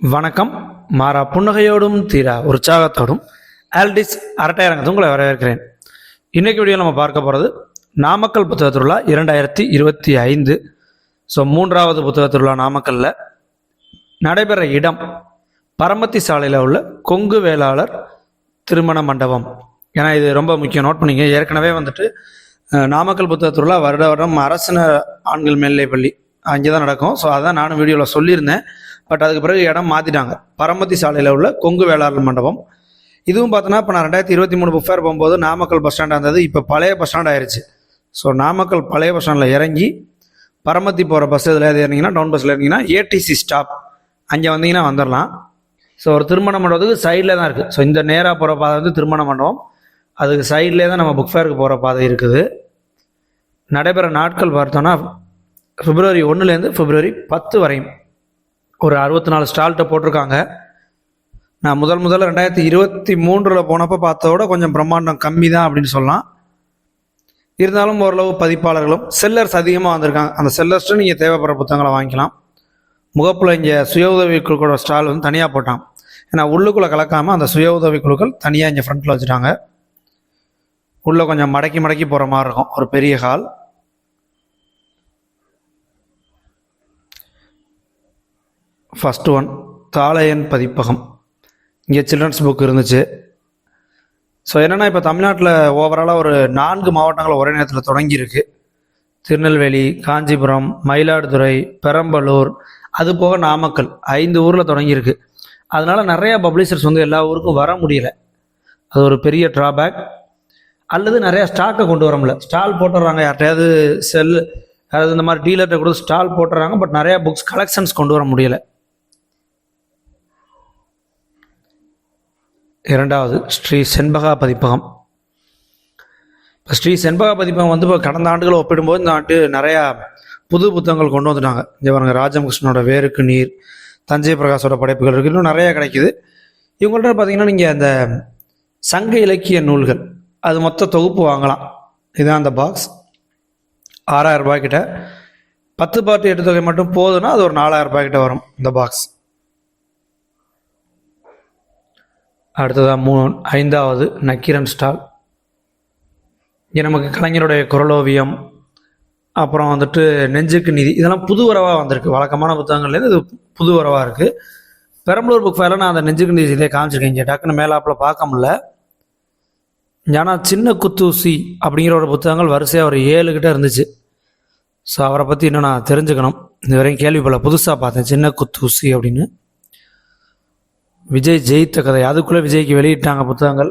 வணக்கம். மாறா புன்னகையோடும் தீரா உற்சாகத்தோடும் ஆல்டிஸ் அரட்டையரங்கத்தை உங்களை வரவேற்கிறேன். இன்றைக்கு வீடியோ நம்ம பார்க்க போகிறது நாமக்கல் புத்தக திருவிழா இரண்டாயிரத்தி இருபத்தி ஐந்து. ஸோ மூன்றாவது புத்தக திருவிழா நாமக்கல்ல நடைபெற இடம் பரமத்தி சாலையில் உள்ள கொங்கு வேளாளர் திருமண மண்டபம். ஏன்னா இது ரொம்ப முக்கியம். நோட் பண்ணிங்க. ஏற்கனவே வந்துட்டு நாமக்கல் புத்தக திருவிழா வருட வருடம் அரசினர் ஆண்கள் மேல்நிலைப்பள்ளி அங்கே தான் நடக்கும். ஸோ அதான் நானும் வீடியோவில் சொல்லியிருந்தேன். பட் அதுக்கு பிறகு இடம் மாற்றிட்டாங்க பரமத்தி சாலையில் உள்ள கொங்கு வேளாளர் மண்டபம். இதுவும் பார்த்தோன்னா இப்போ நான் ரெண்டாயிரத்தி இருபத்தி மூணு புக் ஃபேர் போகும்போது நாமக்கல் பஸ் ஸ்டாண்டாக இருந்தது. இப்போ பழைய பஸ் ஸ்டாண்ட் ஆயிடுச்சு ஸோ நாமக்கல் பழைய பஸ் ஸ்டாண்டில் இறங்கி பரமத்தி போகிற பஸ் இதில் எது இறங்கிங்கன்னா டவுன் பஸ்ஸில் இறங்கிங்கன்னா ஏடிசி ஸ்டாப் அங்கே வந்தீங்கன்னா வந்துடலாம் ஸோ ஒரு திருமண மண்டபத்துக்கு சைடில் தான் இருக்குது ஸோ இந்த நேராக போகிற பாதை வந்து திருமண மண்டபம். அதுக்கு சைட்லேயே தான் நம்ம புக் ஃபேருக்கு போகிற பாதை இருக்குது. நடைபெற நாட்கள் பார்த்தோன்னா பிப்ரவரி ஒன்றுலேருந்து பிப்ரவரி பத்து வரையும். ஒரு அறுபத்தி நாலு ஸ்டால்கிட்ட போட்டிருக்காங்க. நான் முதல் முதல்ல ரெண்டாயிரத்தி இருபத்தி மூன்றில் போனப்போ பார்த்ததோட கொஞ்சம் பிரம்மாண்டம் கம்மி தான் அப்படின்னு சொல்லலாம். இருந்தாலும் ஓரளவு பதிப்பாளர்களும் செல்லர்ஸ் அதிகமாக வந்திருக்காங்க. அந்த செல்லர்ஸ்ட்டு நீங்கள் தேவைப்படுற புத்தகங்களை வாங்கிக்கலாம். முகப்பில் இங்கே சுய உதவி குழுக்களோட ஸ்டால் வந்து தனியாக போட்டான். ஏன்னா உள்ளுக்குள்ளே கலக்காமல் அந்த சுய உதவி குழுக்கள் தனியாக இங்கே ஃப்ரண்ட்டில் வச்சுட்டாங்க. உள்ளே கொஞ்சம் மடக்கி மடக்கி போகிற மாதிரி இருக்கும். ஒரு பெரிய ஹால் ஃபஸ்ட் ஒன் தாளையன் பதிப்பகம். இங்கே சில்ட்ரன்ஸ் புக் இருந்துச்சு. ஸோ என்னென்னா இப்போ தமிழ்நாட்டில் ஓவராலாக ஒரு நான்கு மாவட்டங்கள் ஒரே நேரத்தில் தொடங்கியிருக்கு. திருநெல்வேலி காஞ்சிபுரம் மயிலாடுதுறை பெரம்பலூர் அது போக நாமக்கல் ஐந்து ஊரில் தொடங்கியிருக்கு. அதனால் நிறைய பப்ளிஷர்ஸ் வந்து எல்லா ஊருக்கும் வர முடியல. அது ஒரு பெரிய ட்ராபேக் அல்லது நிறையா ஸ்டாக்கை கொண்டு வர முடியல. ஸ்டால் போட்டுடுறாங்க யார்கிட்டயாவது செல் அதாவது இந்த மாதிரி டீலர்கிட்ட கூட ஸ்டால் போட்டுறாங்க பட் நிறையா புக்ஸ் கலெக்ஷன்ஸ் கொண்டு வர முடியல. இரண்டாவது ஸ்ரீ செண்பகா பதிப்பகம். இப்போ ஸ்ரீ செண்பகா பதிப்பகம் வந்து இப்போ கடந்த ஆண்டுகளை ஒப்பிடும்போது இந்த ஆண்டு நிறையா புது புத்தகங்கள் கொண்டு வந்துட்டாங்க. இங்கே பாருங்க ராஜகிருஷ்ணனோட வேருக்கு நீர் தஞ்சை பிரகாஷோட படைப்புகள் இருக்குது இன்னும் நிறையா கிடைக்குது. இவங்கள்ட்ட பார்த்தீங்கன்னா நீங்கள் அந்த சங்க இலக்கிய நூல்கள் அது மொத்த தொகுப்பு வாங்கலாம். இதுதான் அந்த பாக்ஸ் ஆறாயிரம் ரூபாய்க்கிட்ட. பத்து பாட்டு எட்டு தொகை மட்டும் போதுன்னா அது ஒரு நாலாயிரம் ரூபாய்க்கிட்ட வரும் இந்த பாக்ஸ் அடுத்ததாக மூ ஐந்தாவது நக்கீரன் ஸ்டால். இங்கே நமக்கு கலைஞருடைய குரலோவியம் அப்புறம் வந்துட்டு நெஞ்சுக்கு நிதி இதெல்லாம் புது வரவாக வந்திருக்கு. வழக்கமான புத்தகங்கள்லேருந்து இது புது வரவாக இருக்குது பெரம்பலூர் புக் ஃபேரில் நான் அந்த நெஞ்சுக்கு நிதி இதே காமிச்சிருக்கேன். இங்கே டக்குன்னு மேலாப்பில் பார்க்க முடில ஆனால் சின்ன குத்தூசி அப்படிங்கிற ஒரு புத்தகங்கள் வரிசையாக ஒரு ஏழு கிட்ட இருந்துச்சு. ஸோ அவரை பற்றி இன்னும் நான் தெரிஞ்சுக்கணும். இது வரையும் கேள்விப்படல புதுசாக பார்த்தேன். சின்ன குத்தூசி அப்படின்னு. விஜய் ஜெயித்த கதை. அதுக்குள்ளே விஜய்க்கு வெளியிட்டாங்க புத்தகங்கள்.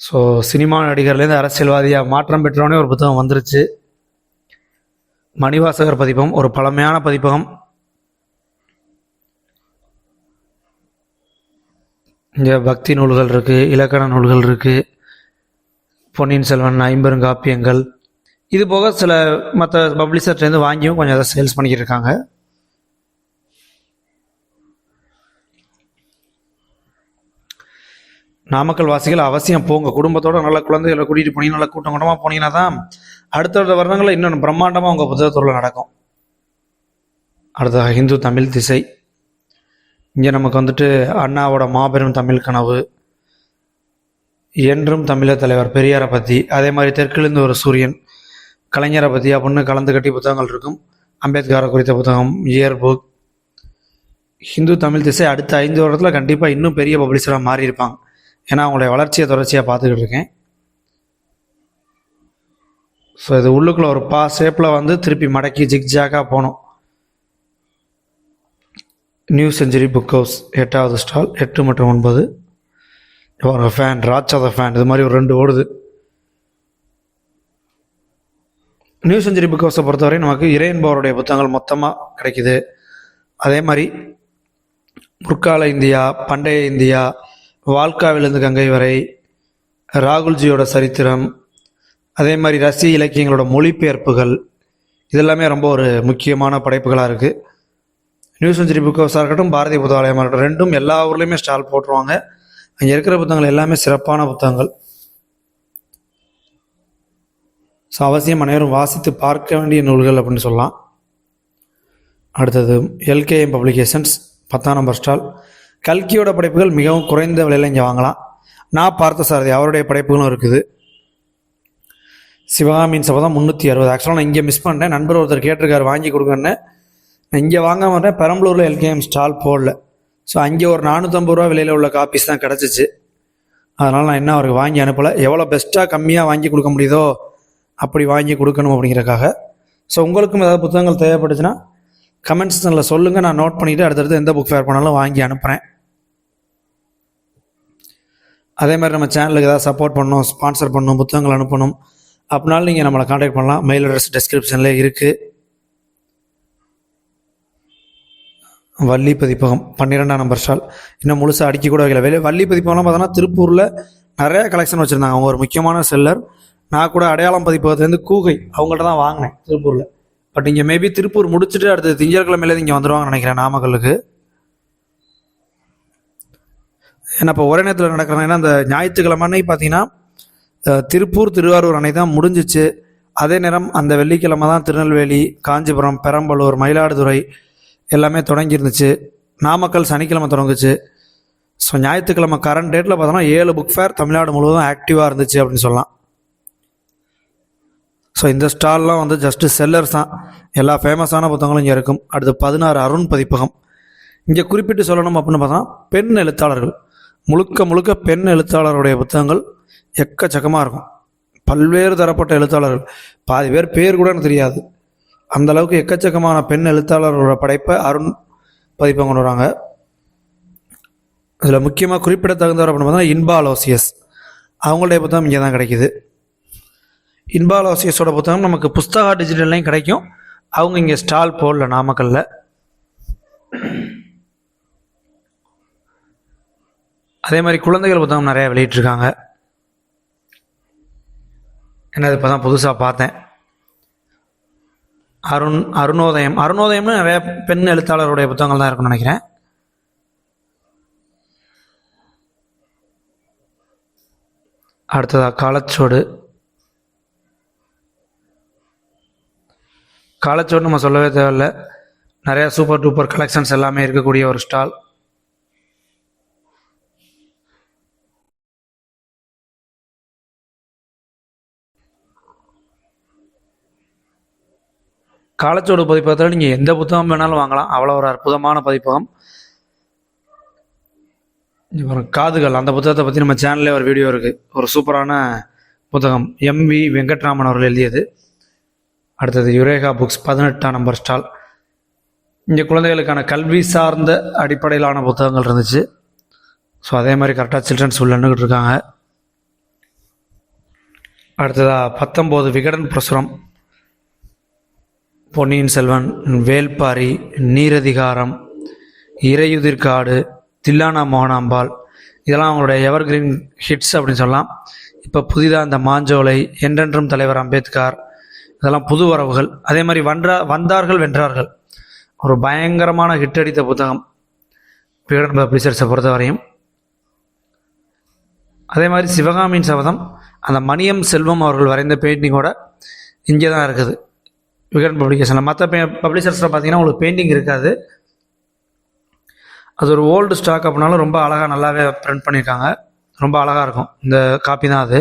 ஸோ சினிமா நடிகர்லேருந்து அரசியல்வாதியாக மாற்றம் பெற்றவனே ஒரு புத்தகம் வந்துருச்சு. மணிவாசகர் பதிப்பகம் ஒரு பழமையான பதிப்பகம். இங்கே பக்தி நூல்கள் இருக்குது இலக்கண நூல்கள் இருக்குது பொன்னியின் செல்வன் ஐம்பெருங்காப்பியங்கள். இது போக சில மற்ற பப்ளிஷர்லேருந்து வாங்கியும் கொஞ்சம் அதை சேல்ஸ் பண்ணிக்கிட்டு இருக்காங்க. நாமக்கல் வாசிகள் அவசியம் போங்க. குடும்பத்தோட நல்ல குழந்தைகளை கூட்டிகிட்டு போனீங்க நல்ல கூட்டம் கூட்டமாக போனீங்கன்னா தான் அடுத்தடுத்த வருடங்களில் இன்னும் பிரம்மாண்டமாக உங்கள் புத்தகத்தூரில் நடக்கும். அடுத்ததாக ஹிந்து தமிழ் திசை. இங்கே நமக்கு வந்துட்டு அண்ணாவோட மாபெரும் தமிழ் கனவு. என்றும் தமிழர் தலைவர் பெரியாரை பற்றி அதே மாதிரி தெற்கிலிருந்து ஒரு சூரியன் கலைஞரை பற்றி அப்படின்னு கலந்து கட்டி புத்தகங்கள் இருக்கும். அம்பேத்கரை குறித்த புத்தகம் இயர் புக் ஹிந்து தமிழ் திசை அடுத்த ஐந்து வருடத்தில் கண்டிப்பாக இன்னும் பெரிய பப்ளிஷராக மாறி இருப்பாங்க ஏன்னா அவங்களுடைய வளர்ச்சியை தொடர்ச்சியாக பார்த்துக்கிட்டு இருக்கேன். ஸோ இது உள்ளுக்குள்ளே ஒரு பா ஷேப்பில் வந்து திருப்பி மடக்கி ஜிக்ஜாக்காக போகணும். நியூ செஞ்சுரி புக் ஹவுஸ் எட்டாவது ஸ்டால் எட்டு மற்றும் ஒன்பது. ஒரு ஃபேன் ராட்சத ஃபேன் இது மாதிரி ஒரு ரெண்டு ஓடுது. நியூ செஞ்சுரி புக் ஹவுஸை பொறுத்தவரை நமக்கு இறையன்பவருடைய புத்தகங்கள் மொத்தமாக கிடைக்குது. அதே மாதிரி முற்கால இந்தியா பண்டைய இந்தியா வால்காவிலிருந்து கங்கை வரை ராகுல்ஜியோட சரித்திரம் அதே மாதிரி ரஷ்ய இலக்கியங்களோட மொழிபெயர்ப்புகள் இதெல்லாமே ரொம்ப ஒரு முக்கியமான படைப்புகளாக இருக்குது நியூ செஞ்சுரி புக் ஹவுஸாக இருக்கட்டும் பாரதிய புத்தகாலயமாக இருக்கட்டும் ரெண்டும் எல்லா ஊர்லேயுமே ஸ்டால் போட்டுருவாங்க. அங்கே இருக்கிற புத்தகங்கள் எல்லாமே சிறப்பான புத்தகங்கள். ஸோ அவசியம் அனைவரும் வாசித்து பார்க்க வேண்டிய நூல்கள் அப்படின்னு சொல்லலாம். அடுத்தது எல்கேஎம் பப்ளிகேஷன்ஸ் பத்தாம் நம்பர் ஸ்டால் கல்கியோட படைப்புகள் மிகவும் குறைந்த விலையில் இங்கே வாங்கலாம். நான் பார்த்த சாரதி அவருடைய படைப்புகளும் இருக்குது. சிவகாமியின் சபதம் முந்நூற்றி அறுபது. ஆக்சுவலாக நான் இங்கே மிஸ் பண்ணிட்டேன். நண்பர் ஒருத்தர் கேட்டிருக்காரு வாங்கி கொடுங்கன்னு. நான் இங்கே வாங்க மாட்டேன் பெரம்பலூரில் எல்கேஎம் ஸ்டால் போடல. ஸோ அங்கே ஒரு நானூற்றம்பது ரூபா விலையில் உள்ள காப்பீஸ் தான் கிடச்சிச்சு. அதனால் நான் என்ன அவருக்கு வாங்கி அனுப்பலை? எவ்வளோ பெஸ்ட்டாக கம்மியாக வாங்கி கொடுக்க முடியுதோ அப்படி வாங்கி கொடுக்கணும் அப்படிங்கிறக்காக ஸோ உங்களுக்கும் ஏதாவது புத்தகங்கள் தேவைப்பட்டுச்சுன்னா கமெண்ட்ஸ் சொல்லுங்கள் நான் நோட் பண்ணிவிட்டு அடுத்தடுத்து எந்த புக் ஃபேர் பண்ணாலும் வாங்கி அனுப்புகிறேன் அதே மாதிரி நம்ம சேனலுக்கு ஏதாவது சப்போர்ட் பண்ணணும் ஸ்பான்சர் பண்ணணும் புத்தகங்கள் அனுப்பணும் அப்படினாலும் நீங்கள் நம்மளை காண்டாக்ட் பண்ணலாம். மெயில் அட்ரஸ் டிஸ்கிரிப்ஷனில் இருக்குது வள்ளி பதிப்பகம் பன்னிரெண்டாம் நம்பர் ஸ்டால் இன்னும் முழுசாக அடிக்க கூட வைக்கல. வெளியே வள்ளி பதிப்பகம்லாம் பார்த்தோன்னா திருப்பூரில் நிறைய கலெக்ஷன் வச்சுருந்தாங்க. அவங்க ஒரு முக்கியமான செல்லர் நான் கூட அடையாளம் பதிப்பகத்துலேருந்து கூகை அவங்கள்ட்ட தான் வாங்கினேன் திருப்பூரில். பட் இங்கே மேபி திருப்பூர் முடிச்சுட்டு அடுத்து திங்கட்கிழமையிலேருந்து இங்கே வந்துடுவாங்கன்னு நினைக்கிறேன் நாமக்கலுக்கு ஏன்னா இப்போ ஒரே நேரத்தில் நடக்கிறேன் ஏன்னா அந்த ஞாயிற்றுக்கிழமை அன்னைக்கு பார்த்தீங்கன்னா திருப்பூர் திருவாரூர் அணை தான் முடிஞ்சிச்சு. அதே நேரம் அந்த வெள்ளிக்கிழமை தான் திருநெல்வேலி காஞ்சிபுரம் பெரம்பலூர் மயிலாடுதுறை எல்லாமே தொடங்கி இருந்துச்சு நாமக்கல் சனிக்கிழமை தொடங்குச்சு. ஸோ ஞாயிற்றுக்கிழமை கரண்ட் டேட்டில் பார்த்தோன்னா ஏழு புக் ஃபேர் தமிழ்நாடு முழுவதும் ஆக்டிவாக இருந்துச்சு அப்படின்னு சொல்லலாம். ஸோ இந்த ஸ்டால்லாம் வந்து ஜஸ்ட்டு செல்லர்ஸ் தான். எல்லா ஃபேமஸான புத்தகங்களும் இங்கே இருக்கும். அடுத்து பதினாறு அருண் பதிப்பகம். இங்கே குறிப்பிட்டு சொல்லணும் அப்படின்னு பார்த்தா பெண் எழுத்தாளர்கள். முழுக்க முழுக்க பெண் எழுத்தாளருடைய புத்தகங்கள் எக்கச்சக்கமாக இருக்கும். பல்வேறு தரப்பட்ட எழுத்தாளர்கள். பாதி பேர் பேர் கூட எனக்கு தெரியாது. அந்த அளவுக்கு எக்கச்சக்கமான பெண் எழுத்தாளர்களோட படைப்பை அருண் பதிப்பை கொண்டு வராங்க. இதில் முக்கியமாக குறிப்பிடத்தகுந்தவர் அப்படின்னு பார்த்தா இன்பாலோசியஸ். அவங்களுடைய புத்தகம் இங்கே தான் கிடைக்குது. இன்பா அலோசியஸோட புத்தகம் நமக்கு புஸ்தகா டிஜிட்டல்லையும் கிடைக்கும். அவங்க இங்கே ஸ்டால் போடல நாமக்கல்ல. அதே மாதிரி குழந்தைகள் புத்தகம் நிறைய வெளியிட்டிருக்காங்க. என்னது இப்போ தான் புதுசாக பார்த்தேன். அருண் அருணோதயம். அருணோதயம்னு நிறைய பெண் எழுத்தாளருடைய புத்தகங்கள் தான் இருக்கும்னு நினைக்கிறேன். அடுத்ததாக காலச்சோடு. காலச்சோடு நம்ம சொல்லவே தேவையில்ல. நிறையா சூப்பர் டூப்பர் கலெக்ஷன்ஸ் எல்லாமே இருக்கக்கூடிய ஒரு ஸ்டால் காலச்சோடு பதிப்பகத்தில் நீங்கள் எந்த புத்தகம் வேணாலும் வாங்கலாம். அவ்வளோ ஒரு அற்புதமான பதிப்பகம். அப்புறம் காதுகள். அந்த புத்தகத்தை பற்றி நம்ம சேனல்லே ஒரு வீடியோ இருக்குது ஒரு சூப்பரான புத்தகம். எம்வி வெங்கட்ராமன் அவர்கள் எழுதியது. அடுத்தது யுரேகா புக்ஸ் பதினெட்டாம் நம்பர் ஸ்டால். இங்கே குழந்தைகளுக்கான கல்வி சார்ந்த அடிப்படையிலான புத்தகங்கள் இருந்துச்சு. ஸோ அதே மாதிரி கரெக்டாக சில்ட்ரன்ஸ் உள்ளன்னுக்கிட்டு இருக்காங்க. அடுத்ததாக பத்தொம்போது விகடன் பிரசுரம். பொன்னியின் செல்வன் வேல்பாரி நீரதிகாரம் இறையுதிர்காடு தில்லானா மோகனாம்பாள் இதெல்லாம் அவங்களுடைய எவர்கிரீன் ஹிட்ஸ் அப்படின்னு சொல்லலாம். இப்போ புதிதாக இந்த மாஞ்சோலை என்றென்றும் தலைவர் அம்பேத்கர் இதெல்லாம் புது வரவுகள். அதே மாதிரி வன்றா வந்தார்கள் வென்றார்கள். ஒரு பயங்கரமான ஹிட் அடித்த புத்தகம். விகடன் பப்ளிஷர்ஸை பொறுத்தவரையும். அதே மாதிரி சிவகாமியின் சபதம் அந்த மணியம் செல்வம் அவர்கள் வரைந்த பெயிண்டிங்கோட இங்கே தான் இருக்குது. விகடன் பப்ளிகேஷனில் மற்ற பே பப்ளிஷர்ஸில் பார்த்தீங்கன்னா உங்களுக்கு பெயிண்டிங் இருக்காது. அது ஒரு ஓல்டு ஸ்டாக் அப்படின்னாலும் ரொம்ப அழகாக நல்லாவே பிரிண்ட் பண்ணியிருக்காங்க ரொம்ப அழகாக இருக்கும். இந்த காப்பி தான் அது.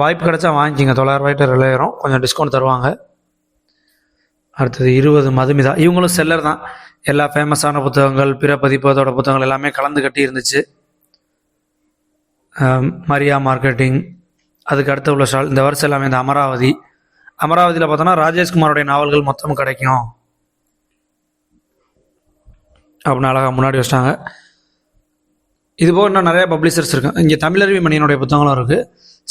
வாய்ப்பு கிடைச்சா வாங்கிக்கிங்க. தொள்ளாயிரம் ரூபாய்ட்டு கொஞ்சம் டிஸ்கவுண்ட் தருவாங்க. அடுத்தது இருபது மதுமிதா. இவங்களும் செல்லர் தான். எல்லா ஃபேமஸான புத்தகங்கள் பிற பதிப்பதோட புத்தகங்கள் எல்லாமே கலந்து கட்டி இருந்துச்சு. மரியா மார்க்கெட்டிங் அதுக்கு அடுத்து உள்ள ஸ்டால் இந்த வருஷம் எல்லாமே இந்த அமராவதி. அமராவதியில் பார்த்தோன்னா ராஜேஷ்குமாரோடைய நாவல்கள் மொத்தம் கிடைக்கும். அப்படின்னு அழகாக முன்னாடி வச்சிட்டாங்க. இது போக இன்னும் நிறைய பப்ளிஷர்ஸ் இருக்கு. இங்கே தமிழருவி மணியனுடைய புத்தகங்களும் இருக்குது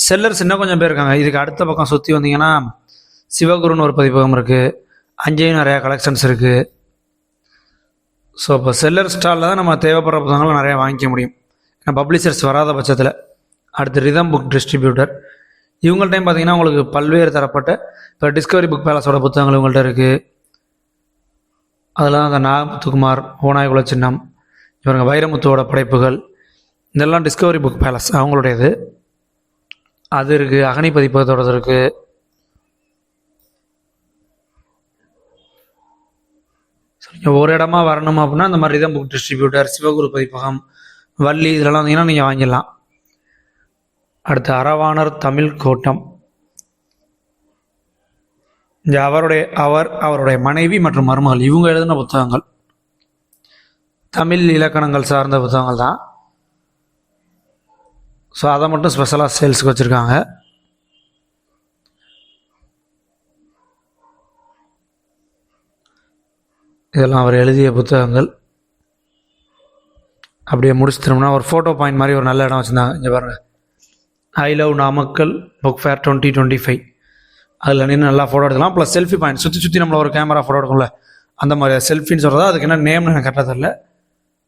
செல்லர்ஸ் இன்னும் கொஞ்சம் பேர் இருக்காங்க. இதுக்கு அடுத்த பக்கம் சுற்றி வந்தீங்கன்னா சிவகுருன்னு ஒரு பதிப்பகம் இருக்குது அங்கேயும் நிறையா கலெக்ஷன்ஸ் இருக்குது ஸோ இப்போ செல்லர் ஸ்டாலில் தான் நம்ம தேவைப்படுற புத்தகங்களை நிறையா வாங்கிக்க முடியும். ஏன்னா பப்ளிஷர்ஸ் வராத பட்சத்தில். அடுத்து ரிதம் புக் டிஸ்ட்ரிபியூட்டர் இவங்கள்ட்டையும் பார்த்தீங்கன்னா உங்களுக்கு பல்வேறு தரப்பட்ட இப்போ டிஸ்கவரி புக் பேலஸோட புத்தகங்கள் இவங்கள்ட்ட இருக்குது அதெல்லாம் அந்த நாகமுத்துக்குமார் ஓனாய் குலச்சின்னம் இவங்க வைரமுத்துவோட படைப்புகள் இதெல்லாம் டிஸ்கவரி புக் பேலஸ் அவங்களுடையது. அது இருக்குது அகனி பதிப்பகத்தோடது இருக்குது சரிங்க ஒரு இடமா வரணும் அப்படின்னா இந்த மாதிரி தான் புக் டிஸ்ட்ரிபியூட்டர் சிவகுரு பதிப்பகம் வள்ளி இதெல்லாம் வந்தீங்கன்னா நீங்கள் வாங்கிடலாம். அடுத்து அரவாணர் தமிழ் கோட்டம். இந்த அவருடைய அவர் அவருடைய மனைவி மற்றும் மருமகள் இவங்க எழுதின புத்தகங்கள். தமிழ் இலக்கணங்கள் சார்ந்த புத்தகங்கள் தான். ஸோ அதை மட்டும் ஸ்பெஷலாக சேல்ஸுக்கு வச்சுருக்காங்க. இதெல்லாம் அவர் எழுதிய புத்தகங்கள். அப்படியே முடிச்சிட்டோம்னா ஒரு ஃபோட்டோ பாயிண்ட் மாதிரி ஒரு நல்ல இடம் வச்சுருந்தாங்க. இங்கே பாருங்கள் I love Namakkal book fair twenty twenty five அதில் நின்று நல்லா ஃபோட்டோ எடுக்கலாம். ப்ளஸ் செல்ஃபி பாயிண்ட் சுற்றி சுற்றி நம்மள ஒரு கேமரா ஃபோட்டோ எடுக்கும்ல. அந்த மாதிரி செல்ஃபின்னு சொல்கிறதா அதுக்கு என்ன நேம்னு எனக்கு கரெக்டாக தெரில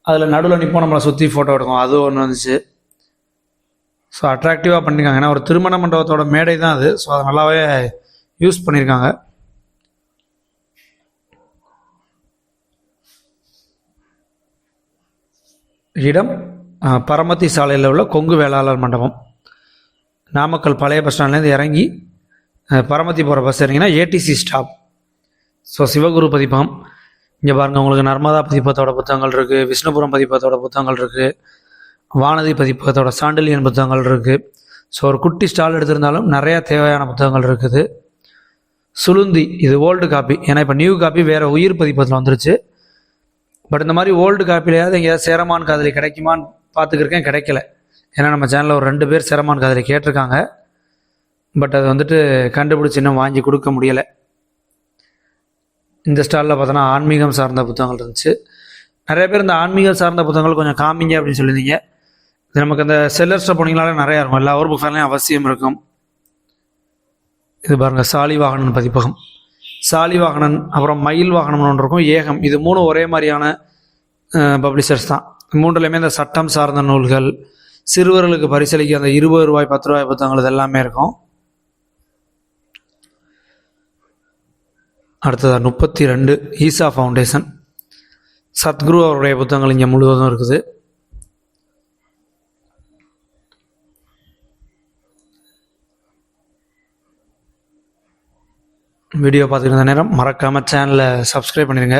அதில் நடுவில் நிற்போம் நம்மளை சுற்றி ஃபோட்டோ எடுக்கும். அது ஒன்று வந்துச்சு. ஸோ அட்ராக்டிவாக பண்ணியிருக்காங்க ஏன்னா ஒரு திருமண மண்டபத்தோட மேடை தான் அது. ஸோ அதை நல்லாவே யூஸ் பண்ணியிருக்காங்க இடம் பரமத்தி சாலையில் உள்ள கொங்கு வேளாளர் மண்டபம். நாமக்கல் பழைய பஸ் ஸ்டாண்ட்லேருந்து இறங்கி பரமத்தி போகிற பஸ் இறங்கினா ஏடிசி ஸ்டாப் ஸோ சிவகுரு பதிப்பகம் இங்கே பாருங்கள் உங்களுக்கு நர்மதா பதிப்பத்தோட புத்தகங்கள் இருக்குது விஷ்ணுபுரம் பதிப்பத்தோட புத்தகங்கள் இருக்குது வானதி பதிப்பகத்தோட சாண்டிலியன் புத்தகங்கள் இருக்குது ஸோ ஒரு குட்டி ஸ்டால் எடுத்திருந்தாலும் நிறையா தேவையான புத்தகங்கள் இருக்குது. சுளுந்தி இது ஓல்டு காப்பி ஏன்னா இப்போ நியூ காப்பி வேறு உயிர் பதிப்பத்தில் வந்துருச்சு. பட் இந்த மாதிரி ஓல்டு காப்பிலையாவது எங்கேயாவது சேரமான் காதலி கிடைக்குமான்னு பார்த்துக்கிருக்கேன் கிடைக்கல. ஏன்னா நம்ம சேனலில் ஒரு ரெண்டு பேர் சிரமான் கதையில் கேட்டிருக்காங்க. பட் அது வந்துட்டு கண்டுபிடிச்சி இன்னும் வாங்கி கொடுக்க முடியலை. இந்த ஸ்டாலில் பார்த்தோன்னா ஆன்மீகம் சார்ந்த புத்தகங்கள் இருந்துச்சு. நிறைய பேர் இந்த ஆன்மீகம் சார்ந்த புத்தகங்கள் கொஞ்சம் காமிங்க அப்படின்னு சொல்லியிருந்தீங்க. இது நமக்கு அந்த செல்லர்ஸில் போனீங்களாலே நிறையா இருக்கும். எல்லா ஊர் புக்ஸ்லையும் அவசியம் இருக்கும். இது பாருங்க சாலிவாகனன் பதிப்பகம். சாலிவாகனன் அப்புறம் மயில் வாகனம்னு ஒன்று இருக்கும். ஏகம். இது மூணும் ஒரே மாதிரியான பப்ளிஷர்ஸ் தான். மூன்றுலையுமே இந்த சட்டம் சார்ந்த நூல்கள் சிறுவர்களுக்கு பரிசளிக்க அந்த இருபது ரூபாய் பத்து ரூபாய் புத்தகங்கள் எல்லாமே இருக்கும். அடுத்ததாக முப்பத்தி ரெண்டு ஈசா ஃபவுண்டேஷன். சத்குரு அவருடைய புத்தகங்கள் இங்கே முழுவதும் இருக்குது. வீடியோ பார்த்துட்டு நேரம் மறக்காமல் சேனலை சப்ஸ்கிரைப் பண்ணிடுங்க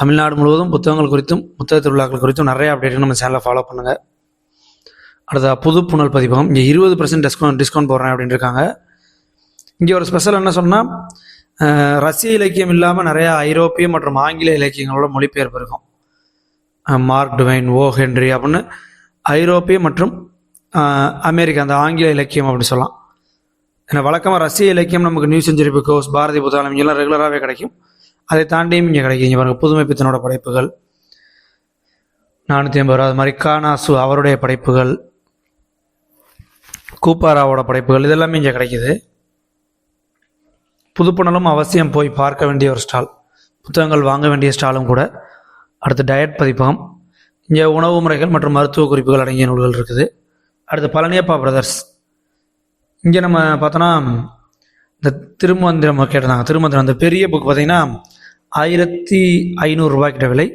தமிழ்நாடு முழுவதும் புத்தகங்கள் குறித்தும் புத்தக திருவிழாக்கள் குறித்தும் நிறைய அப்டேட் நம்ம சேனலை ஃபாலோ பண்ணுங்கள் அடுத்த புது புனல் பதிப்பகம். இங்கே இருபது பர்சன்ட் டிஸ்கவுண்ட் டிஸ்கவுண்ட் போடுறேன் அப்படின்னு இருக்காங்க இங்கே ஒரு ஸ்பெஷல் என்ன சொன்னால் ரஷ்ய இலக்கியம் இல்லாமல் நிறையா ஐரோப்பிய மற்றும் ஆங்கில இலக்கியங்களோட மொழிபெயர்ப்பு இருக்கும். மார்க் டுவைன் ஓ ஹென்ரி அப்படின்னு ஐரோப்பிய மற்றும் அமெரிக்கா அந்த ஆங்கில இலக்கியம் அப்படின்னு சொல்லலாம். ஏன்னா வழக்கமாக ரஷ்ய இலக்கியம் நமக்கு நியூ செஞ்சுரி புக்கோஸ் பாரதி புத்தகம் இங்கெல்லாம் ரெகுலராகவே கிடைக்கும். அதை தாண்டியும் இங்கே கிடைக்கும். இங்கே பாருங்கள் புதுமை பித்தனோட படைப்புகள். நானூற்றி ஐம்பது ரூபா. அது மாதிரி கானாசு அவருடைய படைப்புகள். கூப்பாராவோட படைப்புகள் இதெல்லாமே இங்கே கிடைக்குது. புதுப்பணலும் அவசியம் போய் பார்க்க வேண்டிய ஒரு ஸ்டால். புத்தகங்கள் வாங்க வேண்டிய ஸ்டாலும் கூட. அடுத்து டயட் பதிப்பகம். இங்கே உணவு முறைகள் மற்றும் மருத்துவ குறிப்புகள் அடங்கிய நூல்கள் இருக்குது. அடுத்து பழனியப்பா பிரதர்ஸ் இங்கே நம்ம பார்த்தோன்னா இந்த திருமந்திரம் கேட்டிருந்தாங்க. திருமந்திரம் அந்த பெரிய புக் பார்த்திங்கன்னா ஆயிரத்தி ஐநூறுரூவா கிட்ட விலை.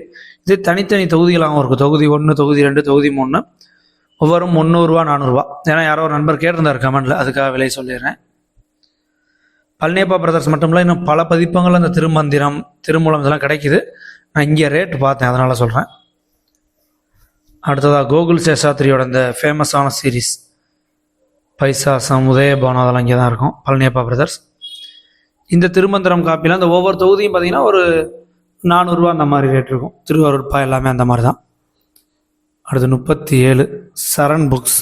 இது தனித்தனி தொகுதிகளாகவும் இருக்கும் தொகுதி ஒன்று தொகுதி ரெண்டு தொகுதி மூணு. ஒவ்வொரு முந்நூறுரூவா நானூறுரூவா ஏன்னா யாரோ ஒரு நண்பர் கேட்டிருந்தார் கமெண்டில் அதுக்காக விலை சொல்லிடுறேன். பழனியப்பா பிரதர்ஸ் மட்டும் இல்லை இன்னும் பல பதிப்பங்கள் அந்த திருமந்திரம் திருமூலம் இதெல்லாம் கிடைக்குது. நான் இங்கே ரேட் பார்த்தேன் அதனால் சொல்கிறேன் அடுத்ததாக கோகுல் சேஷாத்ரியோட இந்த ஃபேமஸான சீரீஸ் பைசாசம் உதயபவனம் அதெல்லாம் இங்கே தான் இருக்கும். பழனியப்பா பிரதர்ஸ் இந்த திருமந்திரம் காப்பிலாம் அந்த ஒவ்வொரு தொகுதியும் பார்த்தீங்கன்னா ஒரு நானூறுரூவா அந்த மாதிரி ரேட் இருக்கும். திருவாரூர்பா எல்லாமே அந்த மாதிரி தான். அடுத்து முப்பத்தி ஏழு சரண் புக்ஸ்.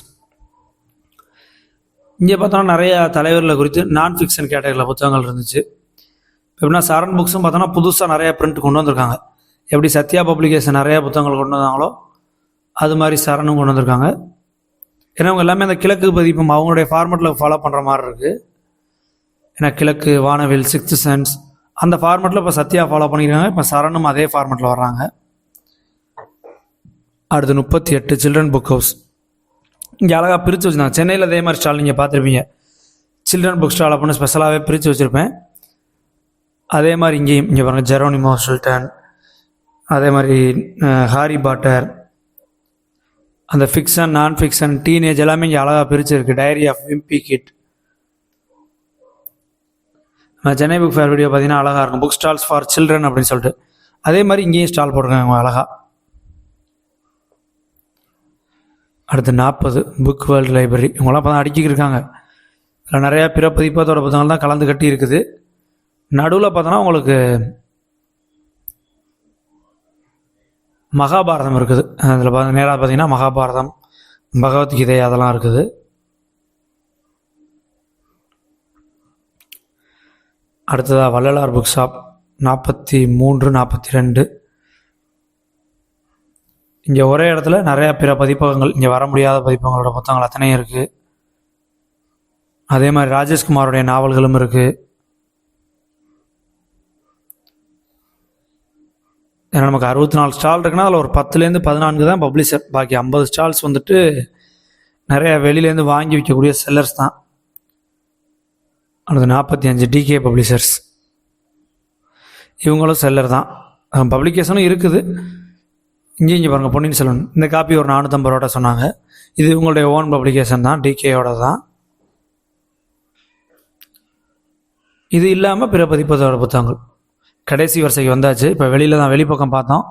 இங்கே பார்த்தோன்னா நிறையா தலைவர்களை குறித்து நான் ஃபிக்ஷன் கேட்டகரியில் புத்தகங்கள் இருந்துச்சு. எப்படின்னா சரண் புக்ஸும் பார்த்தோன்னா புதுசாக நிறையா பிரிண்ட் கொண்டு வந்திருக்காங்க. எப்படி சத்யா பப்ளிகேஷன் நிறையா புத்தகங்கள் கொண்டு வந்தாங்களோ அது மாதிரி சரணும் கொண்டு வந்திருக்காங்க. ஏன்னா அவங்க எல்லாமே அந்த கிழக்கு பதிப்பும் அவங்களுடைய ஃபார்மெட்டில் ஃபாலோ பண்ணுற மாதிரி இருக்குது ஏன்னா கிழக்கு வானவில் சிக்ஸ்த் சென்ஸ் அந்த ஃபார்மெட்டில் இப்போ சத்யா ஃபாலோ பண்ணியிருக்காங்க இப்போ சரணும் அதே ஃபார்மெட்டில் வர்றாங்க. அடுத்து முப்பத்தி எட்டு சில்ட்ரன் புக் ஹவுஸ் இங்கே அழகாக பிரித்து வச்சுருந்தாங்க. சென்னையில் அதே மாதிரி ஸ்டால் நீங்கள் பார்த்துருப்பீங்க. சில்ட்ரன் புக் ஸ்டால் அப்படின்னு ஸ்பெஷலாகவே பிரித்து வச்சுருப்பேன். அதே மாதிரி இங்கேயும் இங்கே பாருங்கள் ஜெரோனிமோ சுல்டன் அதே மாதிரி ஹாரி பாட்டர் அந்த ஃபிக்ஷன் நான் ஃபிக்ஷன் டீனேஜ் எல்லாமே இங்கே அழகாக பிரிச்சிருக்கு diary of wimpy kid Chennai book fair video பார்த்தீங்கன்னா அழகாக இருக்கும். புக் ஸ்டால்ஸ் ஃபார் சில்ட்ரன் அப்படின்னு சொல்லிட்டு. அதே மாதிரி இங்கேயும் ஸ்டால் போட்டிருக்காங்க அழகா. அடுத்து நாற்பது புக் வேர்ல்டு லைப்ரரி இவங்களாம் இப்போ தான் அடிக்கிட்டு இருக்காங்க இதில் நிறையா பிற பதிப்பத்தோட புத்தகங்கள் தான் கலந்து கட்டி இருக்குது நடுவில் பார்த்தோன்னா உங்களுக்கு மகாபாரதம் இருக்குது. அதில் பார்த்து நேராக பார்த்தீங்கன்னா மகாபாரதம் பகவத்கீதை அதெல்லாம் இருக்குது. அடுத்ததாக வள்ளலார் புக் ஷாப் நாற்பத்தி மூன்று நாற்பத்தி ரெண்டு. இங்கே ஒரே இடத்துல நிறையா பிற பதிப்பகங்கள் இங்கே வர முடியாத பதிப்பகங்களோட புத்தகங்கள் அத்தனையும் இருக்குது அதே மாதிரி ராஜேஷ்குமாரோடைய நாவல்களும் இருக்குது ஏன்னா நமக்கு அறுபத்தி நாலு ஸ்டால் இருக்குன்னா அதில் ஒரு பத்துலேருந்து பதினான்கு தான் பப்ளிஷர். பாக்கி ஐம்பது ஸ்டால்ஸ் வந்துட்டு நிறையா வெளியிலேருந்து வாங்கி விற்கக்கூடிய செல்லர்ஸ் தான். அடுத்து நாற்பத்தி அஞ்சு டிகே பப்ளிஷர்ஸ் இவங்களும் செல்லர் தான். பப்ளிகேஷனும் இருக்குது. இங்கே இங்கே பாருங்கள் பொன்னியின் செல்வன். இந்த காப்பி ஒரு நானூற்றம்பது ரூபா சொன்னாங்க. இது உங்களுடைய ஓன் பப்ளிகேஷன் தான் டிகேயோட தான். இது இல்லாமல் பிற பதிப்பதோட புத்தகங்கள். கடைசி வரிசைக்கு வந்தாச்சு. இப்போ வெளியில் தான் வெளிப்பக்கம் பார்த்தோம்.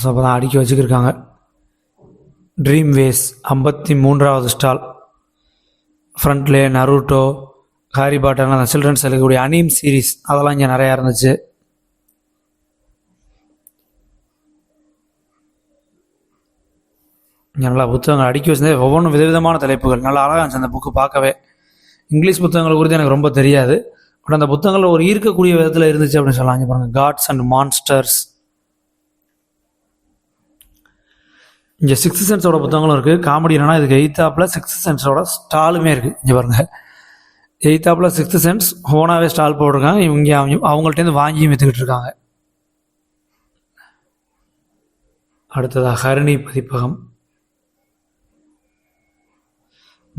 ஸோ அப்போ தான் அடுக்கி வச்சுக்கிருக்காங்க ட்ரீம் வேஸ் ஐம்பத்தி மூன்றாவது ஸ்டால். ஃப்ரண்ட்லே நருட்டோ ஹாரி பாட்டர் அந்த சில்ட்ரன்ஸ் இருக்கக்கூடிய அனீம் சீரீஸ் அதெல்லாம் இங்கே நிறையா இருந்துச்சு. நல்லா புத்தகங்கள் அடுக்கி வச்சிருந்தே ஒவ்வொன்றும் விதவிதமான தலைப்புகள். நல்லா அழகாக இருந்துச்சு அந்த புக்கு பார்க்கவே. இங்கிலீஷ் புத்தகங்கள் குறித்து எனக்கு ரொம்ப தெரியாது. பட் அந்த புத்தகங்கள் ஒரு ஈர்க்கக்கூடிய விதத்தில் இருந்துச்சு அப்படின்னு சொல்லலாம். இங்கே பாருங்கள் காட்ஸ் அண்ட் மான்ஸ்டர்ஸ் இங்கே சிக்ஸ்த் சென்ஸோட புத்தகங்களும் இருக்குது காமெடி என்னன்னா இதுக்கு எயித்தாப்பில் சிக்ஸ்த் சென்ஸோட ஸ்டாலுமே இருக்குது இங்கே பாருங்கள் எயித்தாப்பில் சிக்ஸ்த்து சென்ஸ் ஹோனாவே ஸ்டால் போட்டிருக்காங்க. இவங்க அவங்க அவங்கள்ட்டேருந்து வாங்கியும் விற்றுக்கிட்டு இருக்காங்க. அடுத்ததாக ஹரிணி பதிப்பகம்.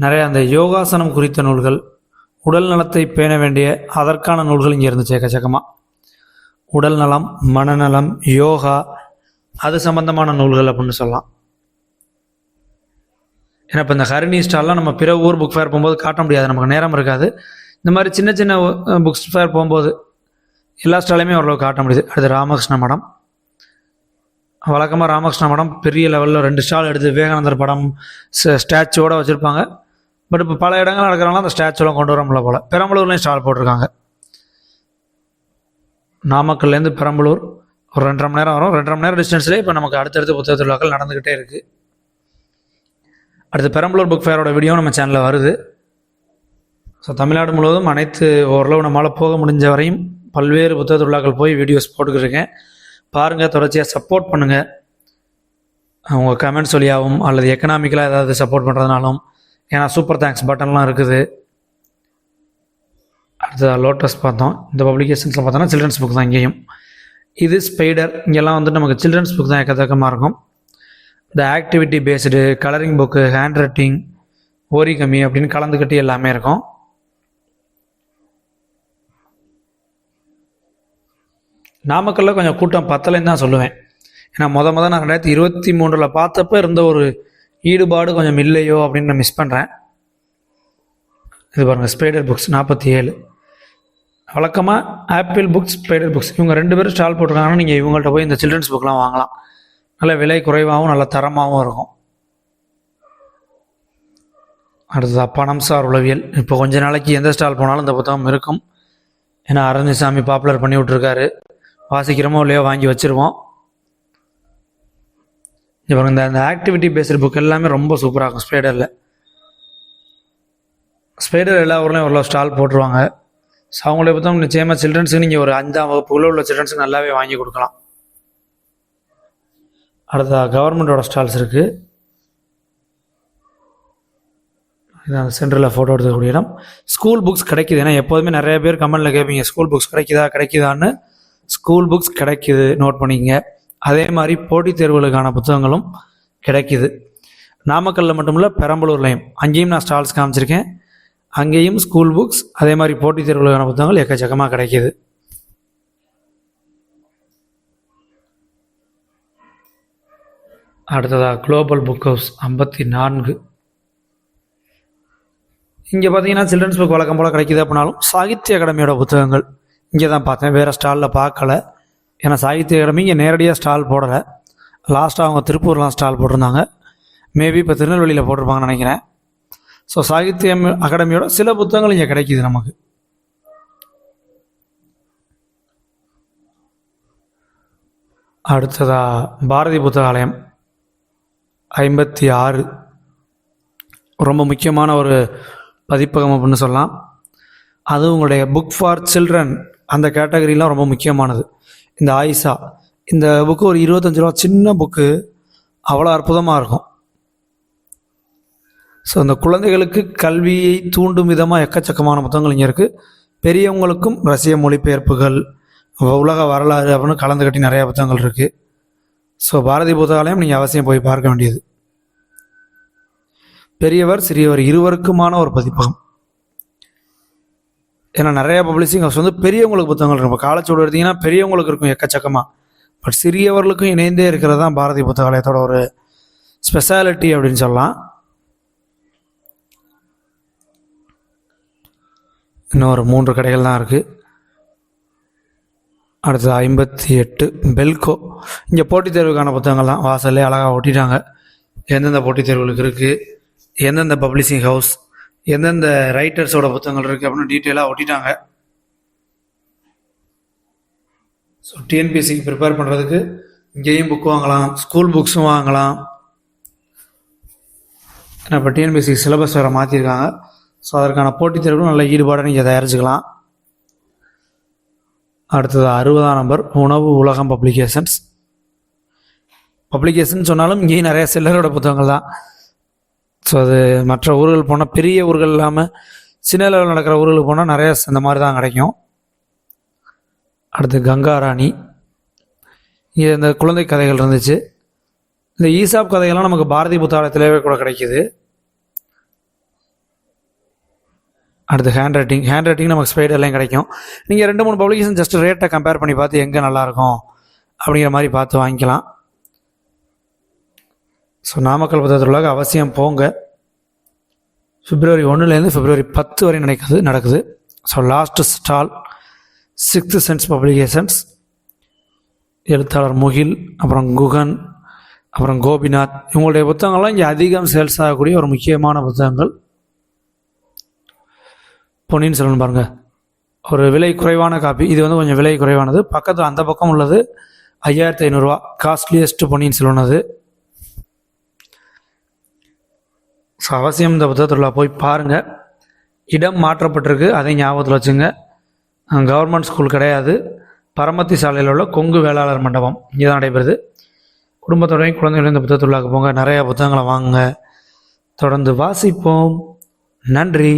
நிறைய அந்த யோகாசனம் குறித்த நூல்கள் உடல் நலத்தை பேண வேண்டிய அதற்கான நூல்கள் இங்கே இருந்துச்சு எக்கச்சக்கமாக உடல் நலம் மனநலம் யோகா அது சம்பந்தமான நூல்கள் அப்படின்னு சொல்லலாம். ஏன்னா இப்போ இந்த ஹரிணி ஸ்டால்லாம் நம்ம பிற ஊர் புக் ஃபேர் போகும்போது காட்ட முடியாது. நமக்கு நேரம் இருக்காது. இந்த மாதிரி சின்ன சின்ன புக்ஸ் ஃபேர் போகும்போது எல்லா ஸ்டாலையுமே ஓரளவு காட்ட முடியுது. அடுத்து ராமகிருஷ்ண மடம். வழக்கமாக ராமகிருஷ்ண மடம் பெரிய லெவலில் ரெண்டு ஸ்டால் எடுத்து விவேகானந்தர் படம் ஸ்டாச்சுவோடு வச்சுருப்பாங்க. பட் இப்போ பல இடங்கள் நடக்கிறனால அந்த ஸ்டாச்சுலாம் கொண்டு வர முடியல போல். பெரம்பலூர்லேயும் ஸ்டால் போட்டிருக்காங்க. நாமக்கல்லேருந்து பெரம்பலூர். ஒரு ரெண்டரை மணி நேரம் வரும். ரெண்டரை மணி நேரம் டிஸ்டன்ஸ்லேயே இப்போ நமக்கு அடுத்தடுத்து புத்தக திருவிழாக்கள் நடந்துக்கிட்டே இருக்குது அடுத்து பெரம்பலூர் புக் ஃபேரோட வீடியோ நம்ம சேனலில் வருது. ஸோ தமிழ்நாடு முழுவதும் அனைத்து ஓரளவு நம்மளால் போக முடிஞ்ச வரையும் பல்வேறு புத்தக திருவிழாக்கள் போய் வீடியோஸ் போட்டுக்கிட்டுருக்கேன் பாருங்கள் தொடர்ச்சியாக சப்போர்ட் பண்ணுங்கள் உங்கள் கமெண்ட்ஸ் வழியாகவும் அல்லது எக்கனாமிக்கலாக ஏதாவது சப்போர்ட் பண்ணுறதுனாலும் ஏன்னா சூப்பர் தேங்க்ஸ் பட்டன்லாம் இருக்குது. அடுத்தது லோட்டஸ் பார்த்தோம். இந்த பப்ளிகேஷன்ஸில் பார்த்தோன்னா சில்ட்ரன்ஸ் புக் தான் இங்கேயும். இது ஸ்பைடர் இங்கெல்லாம் வந்து நமக்கு சில்ட்ரன்ஸ் புக் தான் எக்கத்தக்கமாக இருக்கும். இந்த activity based colouring book handwriting origami அப்படின்னு கலந்துக்கிட்டு எல்லாமே இருக்கும். நாமக்கல்ல கொஞ்சம் கூட்டம் பத்தலைன்னு தான் சொல்லுவேன். ஏன்னா மொத மொதல் நான் ரெண்டாயிரத்தி இருபத்தி மூன்றில் பார்த்தப்ப இருந்த ஒரு ஈடுபாடு கொஞ்சம் இல்லையோ அப்படின்னு நான் மிஸ் பண்ணுறேன் இது பாருங்கள் ஸ்பைடர் புக்ஸ் நாற்பத்தி ஏழு. வழக்கமாக ஆப்பிள் புக்ஸ் ஸ்பைடர் புக்ஸ் இவங்க ரெண்டு பேரும் ஸ்டால் போட்டிருக்காங்கன்னா நீங்கள் இவங்கள்ட்ட போய் இந்த சில்ட்ரன்ஸ் புக்கெலாம் வாங்கலாம். நல்ல விலை குறைவாகவும் நல்ல தரமாகவும் இருக்கும். அடுத்தது பணம் சார் உளவியல். இப்போ கொஞ்ச நாளைக்கு எந்த ஸ்டால் போனாலும் இந்த புத்தகம் இருக்கும். ஏன்னா அரவிந்தசாமி பாப்புலர் பண்ணி விட்ருக்காரு வாசிக்கிறோமோ இல்லையோ வாங்கி வச்சுருவோம். இப்போ இந்த இந்த ஆக்டிவிட்டி பேஸ்டு புக் எல்லாமே ரொம்ப சூப்பராக இருக்கும். ஸ்பைடரில் ஸ்பைடர் எல்லா ஊர்லேயும் ஒரு ஸ்டால் போட்டுருவாங்க. ஸோ அவங்கள புத்தகம் நிச்சயமாக சில்ட்ரன்ஸுக்கு நீங்கள் ஒரு அஞ்சாம் வகுப்புக்குள்ளே உள்ள சில்ட்ரன்ஸுக்கு நல்லாவே வாங்கி கொடுக்கலாம். அடுத்த கவர்மெண்ட்டோட ஸ்டால்ஸ் இருக்குது இதான் சென்டரில் ஃபோட்டோ எடுத்துக்கூடிய இடம். ஸ்கூல் புக்ஸ் கிடைக்குது. ஏன்னா எப்போதுமே நிறைய பேர் கமெண்டில் கேட்பீங்க ஸ்கூல் புக்ஸ் கிடைக்குதா கிடைக்குதான்னு. ஸ்கூல் புக்ஸ் கிடைக்குது. நோட் பண்ணிக்கங்க. அதே மாதிரி போட்டித் தேர்வுகளுக்கான புத்தகங்களும் கிடைக்குது. நாமக்கல்லில் மட்டும் இல்லை பெரம்பலூர்லையும். அங்கேயும் நான் ஸ்டால்ஸ் காமிச்சிருக்கேன். அங்கேயும் ஸ்கூல் புக்ஸ் அதே மாதிரி போட்டித் தேர்வுகளுக்கான புத்தகங்கள் எக்கச்சக்கமாக கிடைக்கிது. அடுத்ததாக குளோபல் புக் ஹவுஸ் ஐம்பத்தி நான்கு. இங்கே பார்த்தீங்கன்னா சில்ட்ரன்ஸ் புக் வழக்கம் போல் கிடைக்குது அப்படின்னாலும் சாகித்ய அகாடமியோட புத்தகங்கள். இங்கே தான் பார்த்தேன் வேறு ஸ்டாலில் பார்க்கல. ஏன்னா சாகித்ய அகாடமி இங்கே நேரடியாக ஸ்டால் போடலை. லாஸ்ட்டாக அவங்க திருப்பூர்லாம் ஸ்டால் போட்டிருந்தாங்க. மேபி இப்போ திருநெல்வேலியில் போட்டிருப்பாங்கன்னு நினைக்கிறேன். ஸோ சாகித்யம் அகாடமியோட சில புத்தகங்கள் இங்கே கிடைக்கிது நமக்கு. அடுத்ததா பாரதி புத்தகாலயம். ஐம்பத்தி ஆறு. ரொம்ப முக்கியமான ஒரு பதிப்பகம் அப்படின்னு சொல்லலாம். அது உங்களுடைய புக் ஃபார் சில்ட்ரன் அந்த கேட்டகரிலாம் ரொம்ப முக்கியமானது. இந்த ஆயிஷா இந்த புக்கு ஒரு இருபத்தஞ்சு ரூபா சின்ன புக்கு அவ்வளோ அற்புதமாக இருக்கும். ஸோ அந்த குழந்தைகளுக்கு கல்வியை தூண்டும் விதமாக எக்கச்சக்கமான புத்தகங்கள் இங்கே இருக்குது பெரியவங்களுக்கும் ரஷ்ய மொழிபெயர்ப்புகள் உலக வரலாறு அப்படின்னு கலந்து கட்டி நிறையா புத்தகங்கள் இருக்குது ஸோ பாரதி புத்தகாலயம் நீங்கள் அவசியம் போய் பார்க்க வேண்டியது. பெரியவர் சிறியவர் இருவருக்குமான ஒரு பதிப்பகம். ஏன்னா நிறைய பப்ளிஷிங் ஹவுஸ் வந்து பெரியவங்களுக்கு புத்தகங்கள் இருக்கும். இப்போ காலச்சூடு எடுத்தீங்கன்னா பெரியவங்களுக்கு இருக்கும் எக்கச்சக்கமாக பட் சிறியவர்களுக்கும் இணைந்தே இருக்கிறது தான் பாரதி புத்தகாலயத்தோட ஒரு ஸ்பெஷாலிட்டி அப்படின்னு சொல்லலாம். இன்னும் ஒரு மூன்று கடைகள் தான் இருக்குது அடுத்தது ஐம்பத்தி எட்டு பெல்கோ. இங்கே போட்டித் தேர்வுக்கான புத்தகங்கள்லாம் வாசல்லே அழகாக ஒட்டிட்டாங்க. எந்தெந்த போட்டித் தேர்வுகளுக்கு இருக்குது எந்தெந்த பப்ளிஷிங் ஹவுஸ் எந்தெந்த ரைட்டர்ஸோட புத்தகங்கள் இருக்குது அப்படின்னு டீட்டெயிலாக ஒட்டிட்டாங்க. ஸோ டிஎன்பிஎஸ்சிக்கு ப்ரிப்பேர் பண்ணுறதுக்கு இங்கேயும் புக் வாங்கலாம் ஸ்கூல் புக்ஸும் வாங்கலாம். ஏன்னா இப்போ டிஎன்பிஎஸ்சி சிலபஸ் வேறு மாற்றிருக்காங்க ஸோ அதற்கான போட்டித் தேர்வுகளும் நல்ல ஈடுபாடாக நீங்கள் தயாரிச்சுக்கலாம். அடுத்தது அறுபதாம் நம்பர் உணவு உலகம் பப்ளிகேஷன்ஸ் பப்ளிகேஷன் சொன்னாலும் இங்கேயும் நிறைய சில்லரோட புத்தகங்கள் தான். ஸோ அது மற்ற ஊர்கள் போனால் பெரிய ஊர்கள் இல்லாமல் சின்ன லெவலில் நடக்கிற ஊர்களுக்கு போனால் நிறைய இந்த மாதிரி தான் கிடைக்கும். அடுத்து கங்கா ராணி. இங்கே இந்த குழந்தை கதைகள் இருந்துச்சு. இந்த ஈசாப் கதைகள்லாம் நமக்கு பாரதி புத்தகத்திலேயே கூட கிடைக்கிது. அடுத்து ஹேண்ட் ரைட்டிங் ஹேண்ட் ரைட்டிங் நமக்கு ஸ்பைடர்லையும் கிடைக்கும். நீங்கள் ரெண்டு மூணு பப்ளிகேஷன் ஜஸ்ட் ரேட்டை கம்பேர் பண்ணி பார்த்து எங்கே நல்லாயிருக்கும் அப்படிங்கிற மாதிரி பார்த்து வாங்கிக்கலாம். ஸோ நாமக்கல் புத்தகத்துள்ளாக அவசியம் போங்க. பிப்ரவரி ஒன்றுலேருந்து பிப்ரவரி பத்து வரை நடக்குது நடக்குது. So last stall sixth sense publications எழுத்தாளர் முகில் அப்புறம் குகன் அப்புறம் கோபிநாத். இவங்களுடைய புத்தகங்கள்லாம் இங்கே அதிகம் சேல்ஸ் ஆகக்கூடிய ஒரு முக்கியமான புத்தகங்கள். பொன்னியின் செல்வன் பாருங்க. ஒரு விலை குறைவான காப்பி. இது வந்து கொஞ்சம் விலை குறைவானது. பக்கத்தில் அந்த பக்கம் உள்ளது ஐயாயிரத்தி ஐநூறுரூவா காஸ்ட்லியஸ்ட் பொன்னியின் செல்வன் அது. ஸோ அவசியம் இந்த புத்தகத்தில் போய் பாருங்கள் இடம் மாற்றப்பட்டிருக்கு. அதை ஞாபகத்தில் வச்சுங்க. கவர்மெண்ட் ஸ்கூல் கிடையாது. பரமத்தி சாலையில் உள்ள கொங்கு வேளாளர் மண்டபம் இங்கே தான் நடைபெறுது. குடும்பத்தோடையும் குழந்தைகளையும் இந்த புத்தகத்துள்ளாக்க போங்க. நிறையா புத்தகங்களை வாங்குங்க. தொடர்ந்து வாசிப்போம். நன்றி.